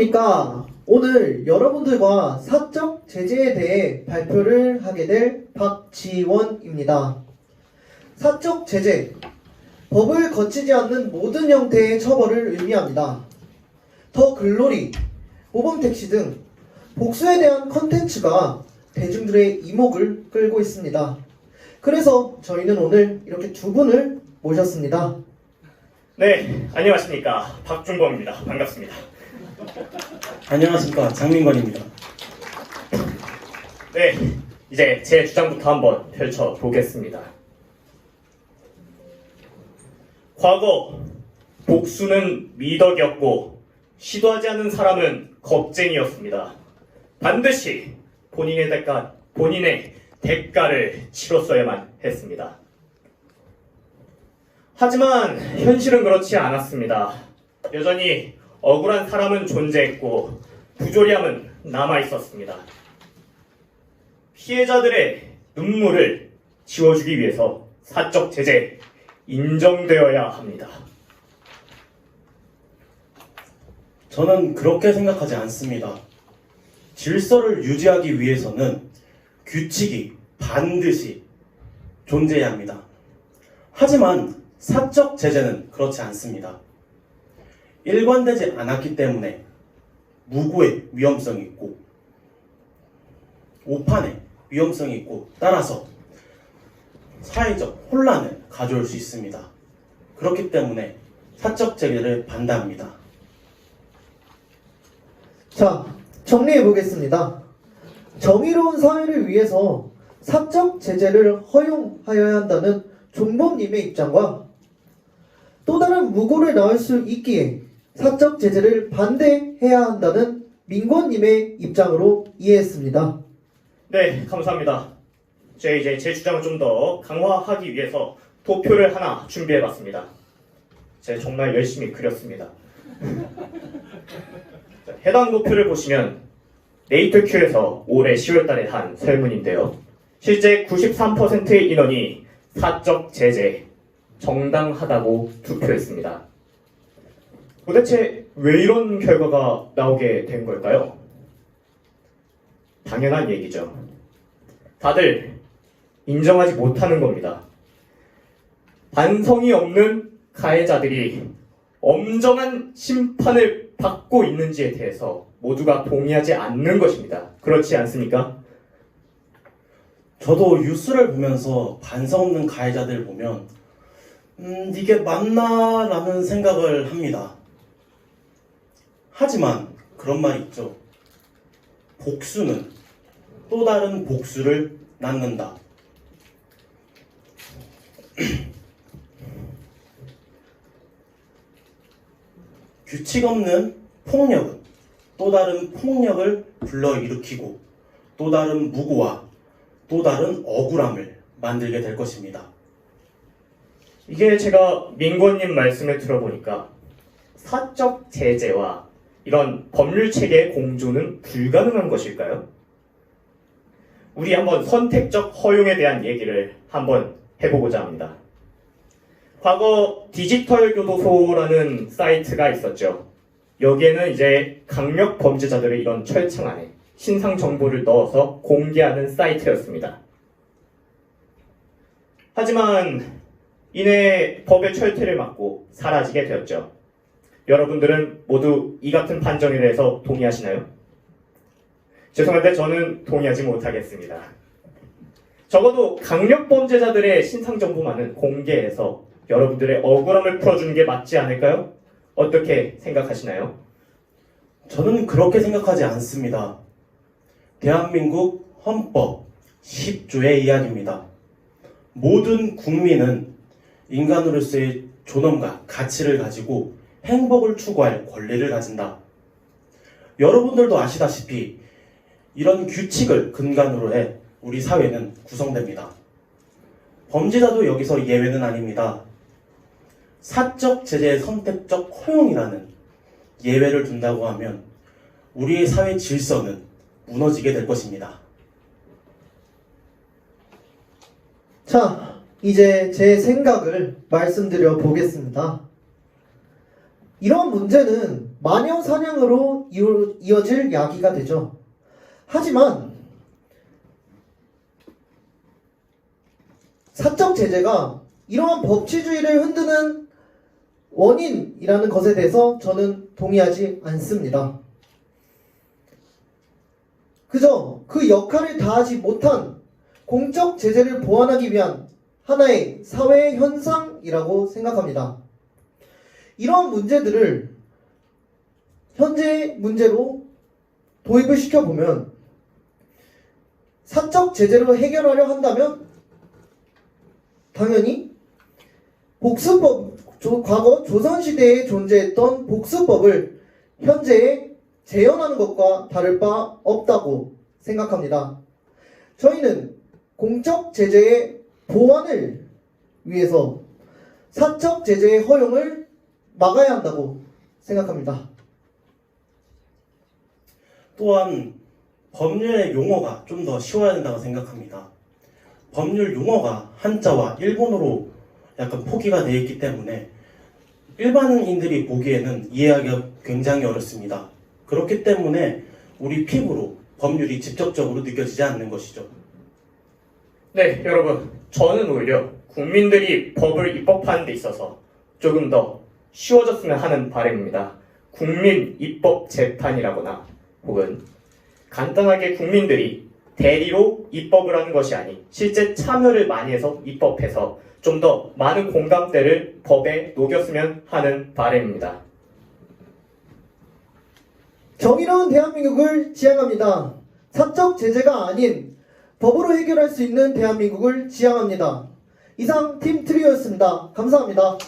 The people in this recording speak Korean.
그러니까 오늘 여러분들과 사적 제재에 대해 발표를 하게 될 박지원입니다. 사적 제재. 법을 거치지 않는 모든 형태의 처벌을 의미합니다. 더 글로리, 모범택시 등 복수에 대한 컨텐츠가 대중들의 이목을 끌고 있습니다. 그래서 저희는 오늘 이렇게 두 분을 모셨습니다. 네, 안녕하십니까. 박준범입니다. 반갑습니다. 안녕하십니까 장민건입니다. 네, 이제 제 주장부터 한번 펼쳐 보겠습니다. 과거, 복수는 미덕이었고, 시도하지 않는 사람은 겁쟁이였습니다. 반드시 본인의 대가, 본인의 대가를 치렀어야만 했습니다. 하지만 현실은 그렇지 않았습니다. 여전히 억울한 사람은 존재했고 부조리함은 남아 있었습니다. 피해자들의 눈물을 지워주기 위해서 사적 제재 인정되어야 합니다. 저는 그렇게 생각하지 않습니다. 질서를 유지하기 위해서는 규칙이 반드시 존재해야 합니다. 하지만 사적 제재는 그렇지 않습니다. 일관되지 않았기 때문에 무고의 위험성이 있고 오판의 위험성이 있고 따라서 사회적 혼란을 가져올 수 있습니다. 그렇기 때문에 사적 제재를 반대합니다. 자, 정리해 보겠습니다. 정의로운 사회를 위해서 사적 제재를 허용하여야 한다는 종범님의 입장과 또 다른 무고를 낳을 수 있기에 사적 제재를 반대해야 한다는 민권님의 입장으로 이해했습니다. 네, 감사합니다. 제 이제 제 주장을 좀 더 강화하기 위해서 도표를 하나 준비해봤습니다. 제가 정말 열심히 그렸습니다. 자, 해당 도표를 보시면 네이트큐에서 올해 10월달에 한 설문인데요. 실제 93%의 인원이 사적 제재 정당하다고 투표했습니다. 도대체 왜 이런 결과가 나오게 된 걸까요? 당연한 얘기죠. 다들 인정하지 못하는 겁니다. 반성이 없는 가해자들이 엄정한 심판을 받고 있는지에 대해서 모두가 동의하지 않는 것입니다. 그렇지 않습니까? 저도 뉴스를 보면서 반성 없는 가해자들 보면 음, 이게 맞나 라는 생각을 합니다. 하지만 그런 말이 있죠. 복수는 또 다른 복수를 낳는다. 규칙 없는 폭력은 또 다른 폭력을 불러일으키고 또 다른 무고와 또 다른 억울함을 만들게 될 것입니다. 이게 제가 민권님 말씀을 들어보니까 사적 제재와 이런 법률 체계의 공조는 불가능한 것일까요? 우리 한번 선택적 허용에 대한 얘기를 한번 해보고자 합니다. 과거 디지털 교도소라는 사이트가 있었죠. 여기에는 이제 강력 범죄자들의 이런 철창 안에 신상 정보를 넣어서 공개하는 사이트였습니다. 하지만 이내 법의 철퇴를 맞고 사라지게 되었죠. 여러분들은 모두 이 같은 판정에 대해서 동의하시나요? 죄송한데 저는 동의하지 못하겠습니다. 적어도 강력 범죄자들의 신상 정보만은 공개해서 여러분들의 억울함을 풀어주는 게 맞지 않을까요? 어떻게 생각하시나요? 저는 그렇게 생각하지 않습니다. 대한민국 헌법 10조의 이야기입니다. 모든 국민은 인간으로서의 존엄과 가치를 가지고 행복을 추구할 권리를 가진다. 여러분들도 아시다시피 이런 규칙을 근간으로 해 우리 사회는 구성됩니다. 범죄자도 여기서 예외는 아닙니다. 사적 제재의 선택적 허용이라는 예외를 둔다고 하면 우리의 사회 질서는 무너지게 될 것입니다. 자, 이제 제 생각을 말씀드려 보겠습니다. 이런 문제는 마녀 사냥으로 이어- 이어질 야기가 되죠. 하지만 사적 제재가 이러한 법치주의를 흔드는 원인이라는 것에 대해서 저는 동의하지 않습니다. 그저 그 역할을 다하지 못한 공적 제재를 보완하기 위한 하나의 사회 현상이라고 생각합니다. 이러한 문제들을 현재 문제로 도입을 시켜보면 사적 제재로 해결하려 한다면 당연히 복수법, 조- 과거 조선시대에 존재했던 복수법을 현재에 재현하는 것과 다를 바 없다고 생각합니다. 저희는 공적 제재의 보완을 위해서 사적 제재의 허용을 막아야 한다고 생각합니다. 또한 법률의 용어가 좀 더 쉬워야 된다고 생각합니다. 법률 용어가 한자와 일본어로 약간 포기가 되어 있기 때문에 일반인들이 보기에는 이해하기가 굉장히 어렵습니다. 그렇기 때문에 우리 피부로 법률이 직접적으로 느껴지지 않는 것이죠. 네, 여러분. 저는 오히려 국민들이 법을 입법하는 데 있어서 조금 더 쉬워졌으면 하는 바람입니다. 국민 입법 재판이라거나 혹은 간단하게 국민들이 대리로 입법을 하는 것이 아닌 실제 참여를 많이 해서 입법해서 좀 더 많은 공감대를 법에 녹였으면 하는 바람입니다. 정의로운 대한민국을 지향합니다. 사적 제재가 아닌 법으로 해결할 수 있는 대한민국을 지향합니다. 이상 팀 트리오였습니다. 감사합니다.